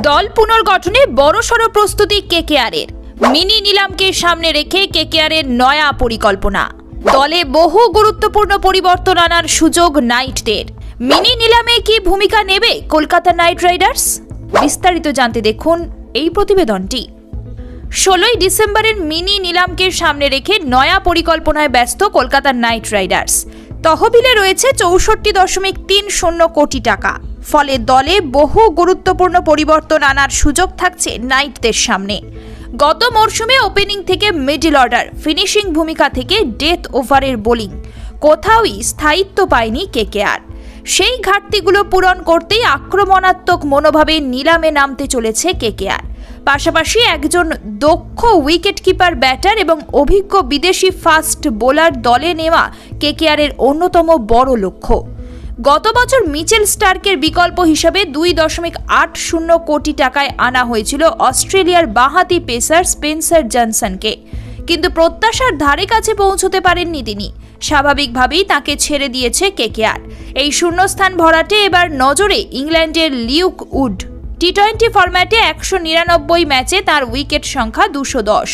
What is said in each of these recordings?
দল পুনর্গঠনে বড়সড় প্রস্তুতি কেকেআরের। মিনি নিলামকে সামনে রেখে কেকেআরের নয়া পরিকল্পনা। দলে বহু গুরুত্বপূর্ণ পরিবর্তন আনার সুযোগ নাইটদের। মিনি নিলামে কি ভূমিকা নেবে কলকাতা নাইট রাইডার্স? বিস্তারিত জানতে দেখুন এই প্রতিবেদনটি। ষোলোই ডিসেম্বরের মিনি নিলামকে সামনে রেখে নয়া পরিকল্পনায় ব্যস্ত কলকাতা নাইট রাইডার্স। তহবিলে রয়েছে চৌষট্টি দশমিক তিন শূন্য কোটি টাকা। ফলে দলে বহু গুরুত্বপূর্ণ পরিবর্তন আনার সুযোগ থাকছে নাইটদের সামনে। গত মরশুমে ওপেনিং থেকে মিডল অর্ডার, ফিনিশিং ভূমিকা থেকে ডেথ ওভারের বোলিং। কোথাওই স্থায়িত্ব পায়নি কেকেআর। সেই ঘাটতিগুলো পূরণ করতেই আক্রমণাত্মক মনোভাবে নিলামে নামতে চলেছে কেকেআর। পাশাপাশি একজন দক্ষ উইকেট কিপার ব্যাটার এবং অভিজ্ঞ বিদেশি ফাস্ট বোলার দলে নেওয়া কেকেআরের অন্যতম বড় লক্ষ্য। গত বছর মিচেল স্টার্কের বিকল্প হিসাবে দুই দশমিক আট শূন্য কোটি টাকায় আনা হয়েছিল অস্ট্রেলিয়ার বাঁহাতি পেসার স্পেন্সার জনসনকে। কিন্তু প্রত্যাশার ধারে কাছে পৌঁছতে পারেননি তিনি। স্বাভাবিকভাবেই তাকে ছেড়ে দিয়েছে কেকেআর। এই শূন্যস্থান ভরাটে এবার নজরে ইংল্যান্ডের লিউক উড। টি টোয়েন্টি ফরম্যাটে একশো নিরানব্বই ম্যাচে তার উইকেট সংখ্যা দুশো দশ।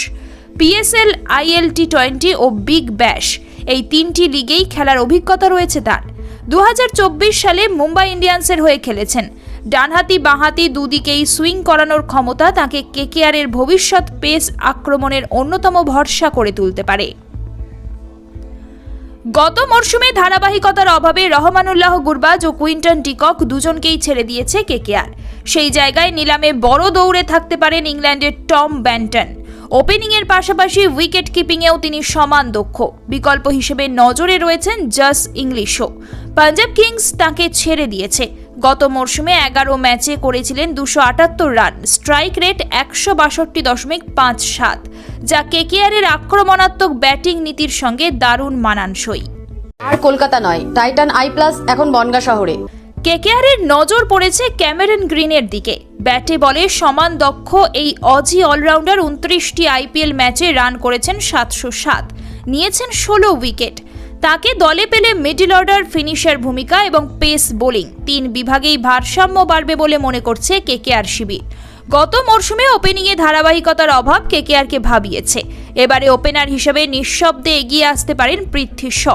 পিএসএল আইএল টি টোয়েন্টি ও বিগ ব্যাশ এই তিনটি লিগেই খেলার অভিজ্ঞতা রয়েছে তার। দু হাজার চব্বিশ সালে মুম্বাই ইন্ডিয়ান্সের হয়ে খেলেছেন। ডানহাতি বাঁহাতি দুদিকেই সুইং করানোর ক্ষমতা তাকে কেকেআরের ভবিষ্যৎ পেস আক্রমণের অন্যতম ভরসা করে তুলতে পারে। গত মরশুমে ধারাবাহিকতার অভাবে রহমানুল্লাহ গুরবাজ ও কুইন্টন টিকক দুজনকেই ছেড়ে দিয়েছে কেকেআর। সেই জায়গায় নিলামে বড় দৌড়ে থাকতে পারেন ইংল্যান্ডের টম ব্যান্টন। ওপেনিংয়ের পাশাপাশি উইকেট কিপিংয়েও তিনি সমান দক্ষ। বিকল্প হিসেবে নজরে রয়েছেন জাস ইংলিশও পাঞ্জাব কিংস তাকে ছেড়ে দিয়েছে। গত মরশুমে এগারো ম্যাচে করেছিলেন দুশো আটাত্তর রান। স্ট্রাইক রেট একশো বাষট্টি দশমিক পাঁচ সাত, যা কেকেআরের আক্রমণাত্মক ব্যাটিং নীতির সঙ্গে দারুণ মানানসই। আর কলকাতা নয় টাইটান আই প্লাস এখন বনগা শহরে। কেকেআরের নজর পড়েছে ক্যামেরন গ্রিনের দিকে। ব্যাটে বলে সমান দক্ষ এই অজি অলরাউন্ডার উনত্রিশটি আইপিএল ম্যাচে রান করেছেন সাতশো সাত। নিয়েছেন ষোলো উইকেট। তাকে দলে পেলে মিডল অর্ডার ফিনিশার ভূমিকা এবং পেস বোলিং। তিন বিভাগেই ভারসাম্য বাড়বে বলে মনে করছে কেকেআর শিবির। গত মরশুমে ওপেনিংয়ে ধারাবাহিকতার অভাব কেকেআরকে ভাবিয়েছে। এবারে ওপেনার হিসেবে নিঃশব্দে এগিয়ে আসতে পারেন পৃথ্বী শ।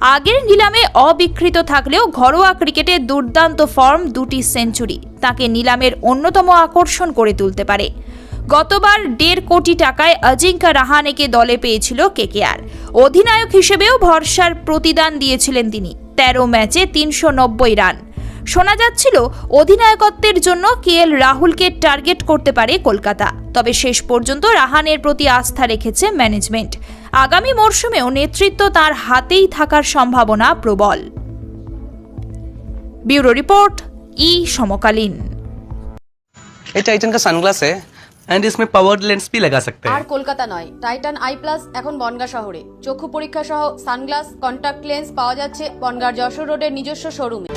আগের নিলামে অবিকৃত থাকলেও ঘরোয়া ক্রিকেটে দুর্দান্ত ফর্ম দুটি সেঞ্চুরি। তাকে নিলামের অন্যতম আকর্ষণ করে তুলতে পারে। গতবার দেড় কোটি টাকায় অজিঙ্কা রাহানেকে দলে পেয়েছিল কেকেআর। অধিনায়ক হিসেবেও ভরসার প্রতিদান দিয়েছিলেন তিনি। তেরো ম্যাচে তিনশো নব্বই রান। শোনা যাচ্ছিল অধিনায়কত্বের জন্য কে এল রাহুলকে টার্গেট করতে পারে কলকাতা তবে শেষ পর্যন্ত রাহানের প্রতি আস্থা রেখেছে ম্যানেজমেন্ট আগামী মরশুমেও নেতৃত্ব তার হাতেই থাকার সম্ভাবনা প্রবল ব্যুরো রিপোর্ট ই সমকালীন ये टाइटन का सनग्लास है एंड इसमें पावर लेंस भी लगा सकते আর हैं কলকাতা নয় টাইটান আই প্লাস এখন বনগা শহরে চক্ষু পরীক্ষা সহ সানগ্লাস কন্টাক্ট লেন্স পাওয়া যাচ্ছে বনগার যশোর রোডের নিজস্ব শোরুমে